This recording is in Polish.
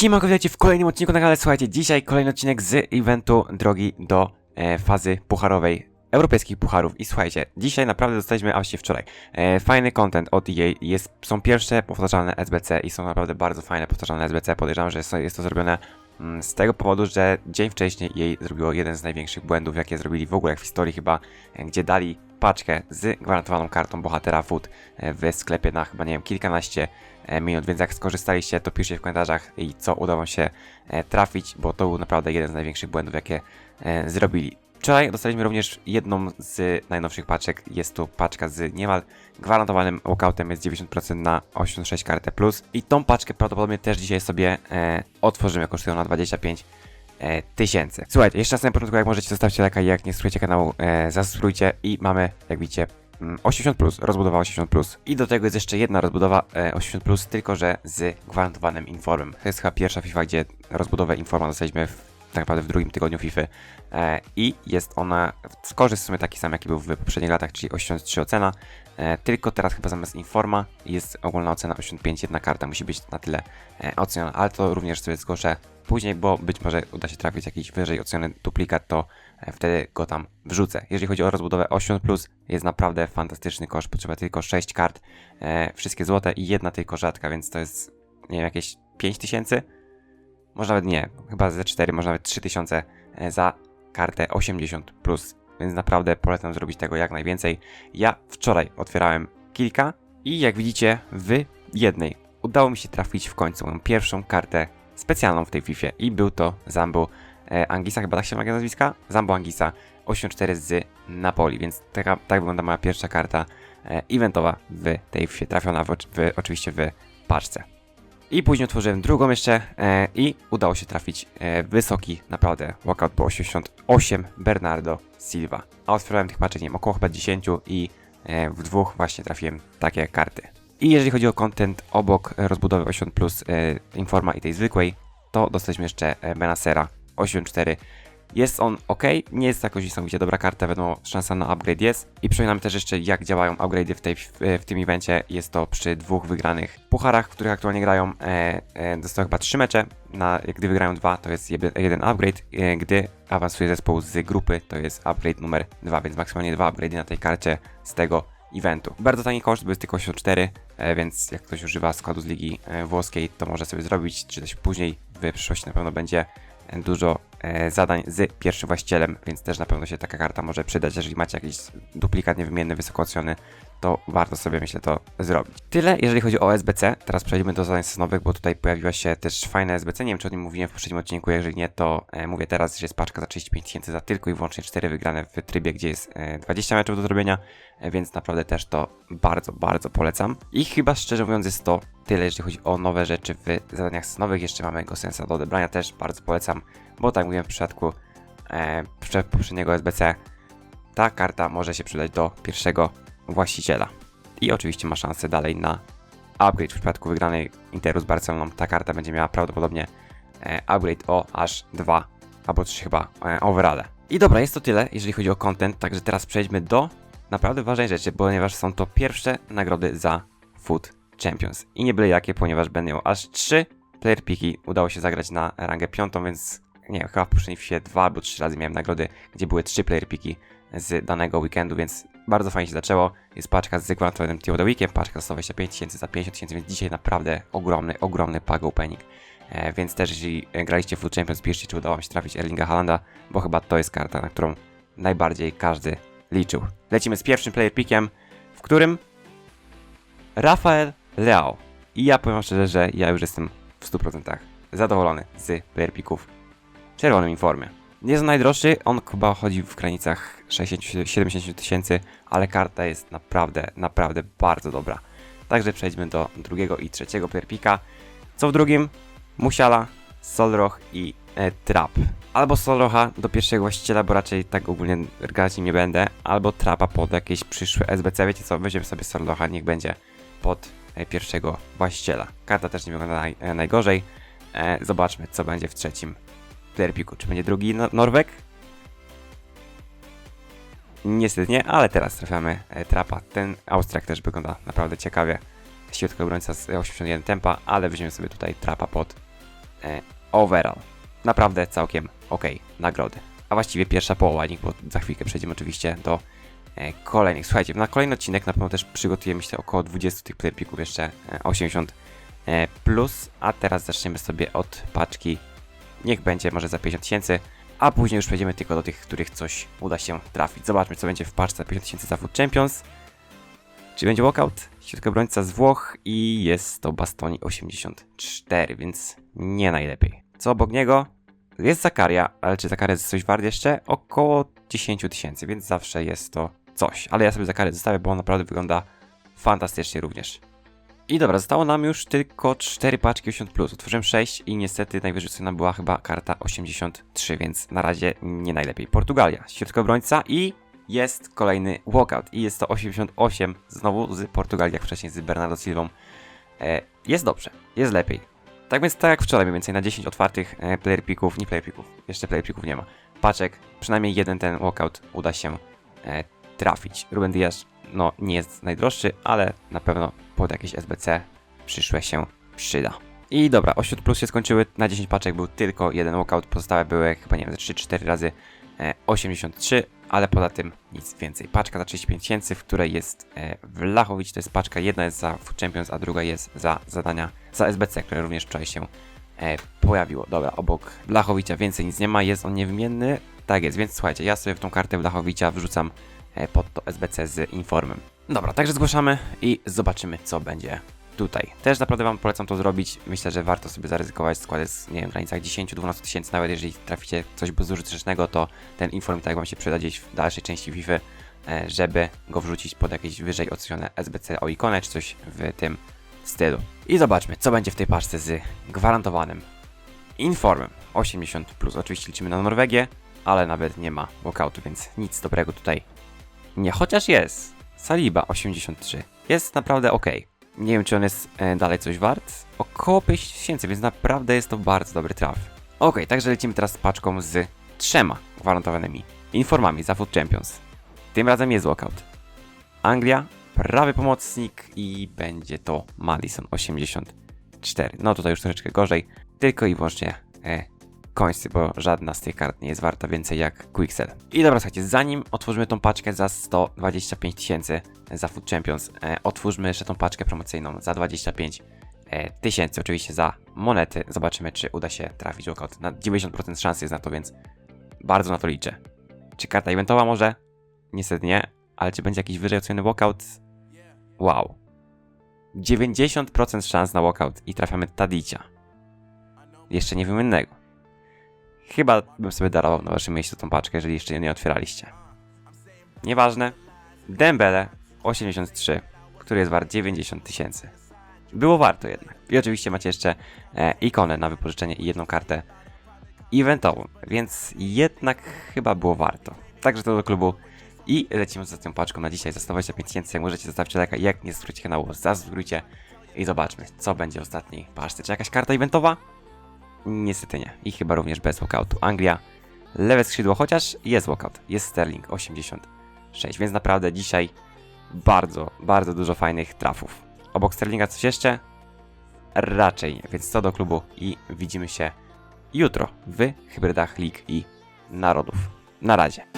Siema, witajcie w kolejnym odcinku na kanale. Słuchajcie, dzisiaj kolejny odcinek z eventu drogi do e, fazy pucharowej europejskich pucharów. I słuchajcie, dzisiaj naprawdę dostaliśmy, a właściwie wczoraj, e, fajny content od EA. Jest, są pierwsze powtarzalne SBC i są naprawdę bardzo fajne powtarzalne SBC. Podejrzewam, że jest, jest to zrobione mm, z tego powodu, że dzień wcześniej EA zrobiło jeden z największych błędów, jakie zrobili w ogóle w historii chyba, e, gdzie dali paczkę z gwarantowaną kartą bohatera Food e, w sklepie na chyba, nie wiem, kilkanaście e, minut, więc jak skorzystaliście, to piszcie w komentarzach i co udało się e, trafić, bo to był naprawdę jeden z największych błędów, jakie zrobili. Wczoraj dostaliśmy również jedną z najnowszych paczek. Jest to paczka z niemal gwarantowanym walkoutem, jest 90% na 86 kartę plus. I tą paczkę prawdopodobnie też dzisiaj sobie e, otworzymy, kosztują na 25 e, tysięcy. Słuchajcie, jeszcze na początku, jak możecie, zostawcie lajka jak nie subskrybujecie kanału, e, zasubskrybujcie i mamy, jak widzicie, mm, 80+, plus, rozbudowa 80+. Plus. I do tego jest jeszcze jedna rozbudowa e, 80+, plus, tylko że z gwarantowanym informem. To jest chyba pierwsza FIFA, gdzie rozbudowę informa dostaliśmy w, tak naprawdę w drugim tygodniu FIFA e, i jest ona w korzyść w sumie taki sam, jaki był w poprzednich latach, czyli 83 ocena, e, tylko teraz chyba zamiast informa jest ogólna ocena 85, jedna karta musi być na tyle e, oceniona, ale to również sobie zgłoszę później, bo być może uda się trafić jakiś wyżej oceniony duplikat, to wtedy go tam wrzucę. Jeżeli chodzi o rozbudowę 8, jest naprawdę fantastyczny kosz. Potrzeba tylko 6 kart, wszystkie złote i jedna tylko rzadka, więc to jest, nie wiem, jakieś 5000? Może nawet nie, chyba ze 4, może nawet 3000 e, za kartę 80, więc naprawdę polecam zrobić tego jak najwięcej. Ja wczoraj otwierałem kilka i jak widzicie, w jednej udało mi się trafić w końcu moją pierwszą kartę specjalną w tej FIFA i był to Zambo e, Angisa, chyba tak się ma nazwiska? Zambo Angisa 84 z Napoli, więc taka, tak wygląda moja pierwsza karta e, eventowa w tej FIFA, trafiona w, w, oczywiście w paczce. I później otworzyłem drugą jeszcze e, i udało się trafić e, wysoki, naprawdę, walkout po 88 Bernardo Silva. A otworzyłem tych paczek, nie wiem, około chyba 10 i e, w dwóch właśnie trafiłem takie karty. I jeżeli chodzi o content obok rozbudowy 8 plus e, Informa i tej zwykłej, to dostaliśmy jeszcze e, Benasera 8.4. Jest on ok, nie jest jakoś niesamowicie dobra karta, wiadomo, szansa na upgrade jest. I przypominam też jeszcze, jak działają upgrade'y w, tej, w, w tym evencie. Jest to przy dwóch wygranych pucharach, w których aktualnie grają. E, e, dostają chyba trzy mecze. Na, gdy wygrają dwa, to jest jeden, upgrade. E, gdy awansuje zespół z grupy, to jest upgrade numer dwa, więc maksymalnie dwa upgrade'y na tej karcie z tego eventu. Bardzo tani koszt, bo jest tylko 84, e, więc jak ktoś używa składu z ligi e, włoskiej, to może sobie zrobić, czy też później w przyszłości na pewno będzie e, dużo e, zadań z pierwszym właścicielem, więc też na pewno się taka karta może przydać, jeżeli macie jakiś duplikat niewymienny, wysoko oceniony, to warto sobie myślę to zrobić. Tyle, jeżeli chodzi o SBC. Teraz przechodzimy do zadań sezonowych, bo tutaj pojawiła się też fajne SBC. Nie wiem, czy o nim mówiłem w poprzednim odcinku. Jeżeli nie, to e, mówię teraz, że jest paczka za 35 tysięcy za tylko i wyłącznie 4 wygrane w trybie, gdzie jest e, 20 meczów do zrobienia, e, więc naprawdę też to bardzo, bardzo polecam. I chyba szczerze mówiąc jest to tyle, jeżeli chodzi o nowe rzeczy w zadaniach sezonowych. Jeszcze mamy Gosensa do odebrania, też bardzo polecam, bo tak mówiłem w przypadku e, poprzedniego SBC, ta karta może się przydać do pierwszego właściciela. I oczywiście ma szansę dalej na upgrade. W przypadku wygranej Interu z Barceloną ta karta będzie miała prawdopodobnie e, upgrade o aż 2 albo 3 chyba e, overale. I dobra, jest to tyle, jeżeli chodzi o content, także teraz przejdźmy do naprawdę ważnej rzeczy, ponieważ są to pierwsze nagrody za Food Champions. I nie byle jakie, ponieważ będę miał aż 3 player piki. Udało się zagrać na rangę piątą, więc nie wiem, chyba w poprzedniej FIFA dwa albo trzy razy miałem nagrody, gdzie były 3 player piki z danego weekendu, więc bardzo fajnie się zaczęło. Jest paczka z gwarantowanym Team of the Weekiem, paczka za 125 tysięcy, za 50 tysięcy, więc dzisiaj naprawdę ogromny, ogromny pack opening. E, więc też jeżeli graliście w Food Champions, piszcie, czy udało mi się trafić Erlinga Halanda, bo chyba to jest karta, na którą najbardziej każdy liczył. Lecimy z pierwszym player pickiem, w którym Rafael Leao. I ja powiem szczerze, że ja już jestem w 100% zadowolony z player picków w czerwonym informie. Nie jest on najdroższy, on chyba chodzi w granicach 60-70 tysięcy, ale karta jest naprawdę, naprawdę bardzo dobra. Także przejdźmy do drugiego i trzeciego playerpika. Co w drugim? Musiala, Solroch i e, Trap. Albo Solrocha do pierwszego właściciela, bo raczej tak ogólnie grać nie będę, albo Trapa pod jakieś przyszłe SBC. Wiecie co, weźmiemy sobie Solrocha, niech będzie pod pierwszego właściciela. Karta też nie wygląda naj, e, najgorzej. E, zobaczmy, co będzie w trzecim playerpiku. Czy będzie drugi no Norweg? Niestety nie, ale teraz trafiamy e, trapa. Ten Austriak też wygląda naprawdę ciekawie. Środkowy obrońca z 81 tempa, ale weźmiemy sobie tutaj trapa pod overall. Naprawdę całkiem ok nagrody. A właściwie pierwsza połowa bo za chwilkę przejdziemy oczywiście do e, kolejnych. Słuchajcie, na kolejny odcinek na pewno też przygotujemy myślę około 20 tych player picków jeszcze e, 80 e, plus, a teraz zaczniemy sobie od paczki, niech będzie może za 50 tysięcy, a później już przejdziemy tylko do tych, których coś uda się trafić. Zobaczmy co będzie w paczce za 50 tysięcy za Food Champions. Czy będzie walkout? Środkobrońca z Włoch i jest to Bastoni 84, więc nie najlepiej. Co obok niego? Jest Zakaria, ale czy Zakaria jest coś wart jeszcze? Około 10 tysięcy, więc zawsze jest to coś. Ale ja sobie Zakarię zostawię, bo on naprawdę wygląda fantastycznie również. I dobra, zostało nam już tylko 4 paczki 80+. Otworzyłem 6 i niestety najwyżej cena była chyba karta 83, więc na razie nie najlepiej. Portugalia, środkobrońca i jest kolejny walkout. I jest to 88, znowu z Portugalii, jak wcześniej z Bernardo Silvą. E, jest dobrze, jest lepiej. Tak więc tak jak wczoraj mniej więcej na 10 otwartych e, player picków, nie player picków, jeszcze player picków nie ma. Paczek, przynajmniej jeden ten walkout uda się e, trafić. Ruben Diaz, no nie jest najdroższy, ale na pewno pod jakieś SBC przyszłe się przyda. I dobra, 8 plus się skończyły, na 10 paczek był tylko jeden walkout, pozostałe były chyba nie wiem, 3-4 razy e, 83, ale poza tym nic więcej. Paczka za 35 tysięcy, w której jest e, Wlachowicz, to jest paczka, jedna jest za Champions, a druga jest za zadania za SBC, które również wczoraj się e, pojawiło. Dobra, obok Blachowicza więcej nic nie ma, jest on niewymienny, tak jest, więc słuchajcie, ja sobie w tą kartę Blachowicza wrzucam e, pod to SBC z Informem. Dobra, także zgłaszamy i zobaczymy, co będzie tutaj. Też naprawdę Wam polecam to zrobić. Myślę, że warto sobie zaryzykować składy z, nie wiem, w granicach 10-12 tysięcy, nawet jeżeli traficie coś bezużytecznego, to ten Inform tak Wam się przyda gdzieś w dalszej części FIFA, e, żeby go wrzucić pod jakieś wyżej ocenione SBC o ikonę, czy coś w tym stylu. I zobaczmy, co będzie w tej paczce z gwarantowanym Informem 80+. Plus. Oczywiście liczymy na Norwegię, ale nawet nie ma walkoutu, więc nic dobrego tutaj nie. Chociaż jest. Saliba 83. Jest naprawdę ok. Nie wiem, czy on jest e, dalej coś wart. Około 5 tysięcy, więc naprawdę jest to bardzo dobry traf. Ok, także lecimy teraz z paczką z trzema gwarantowanymi informami za Food Champions. Tym razem jest walkout. Anglia, prawy pomocnik i będzie to Madison 84. No tutaj już troszeczkę gorzej, tylko i wyłącznie e, końscy, bo żadna z tych kart nie jest warta więcej jak Quixel. I dobra, słuchajcie, zanim otworzymy tą paczkę za 125 tysięcy za Food Champions, e, otwórzmy jeszcze tą paczkę promocyjną za 25 e, tysięcy, oczywiście za monety. Zobaczymy, czy uda się trafić walkout. Na 90% szans jest na to, więc bardzo na to liczę. Czy karta eventowa może? Niestety nie, ale czy będzie jakiś wyżej oceniony walkout? Wow. 90% szans na walkout i trafiamy Tadicia. Jeszcze niewymiennego. Chyba bym sobie darował na waszym miejscu tą paczkę, jeżeli jeszcze nie otwieraliście. Nieważne. Dembele 83, który jest wart 90 tysięcy. Było warto jednak. I oczywiście macie jeszcze e, ikonę na wypożyczenie i jedną kartę eventową, więc jednak chyba było warto. Także to do klubu. I lecimy z tą paczką na dzisiaj za 125 tysięcy. Jak możecie zostawcie lajka, jak nie subskrybujcie kanału, zasubskrybujcie i zobaczmy, co będzie w ostatniej paczce. Czy jakaś karta eventowa? Niestety nie. I chyba również bez walkoutu. Anglia, lewe skrzydło, chociaż jest walkout. Jest Sterling 86, więc naprawdę dzisiaj bardzo, bardzo dużo fajnych trafów. Obok Sterlinga coś jeszcze? Raczej nie, więc co do klubu i widzimy się jutro w hybrydach lig i narodów. Na razie.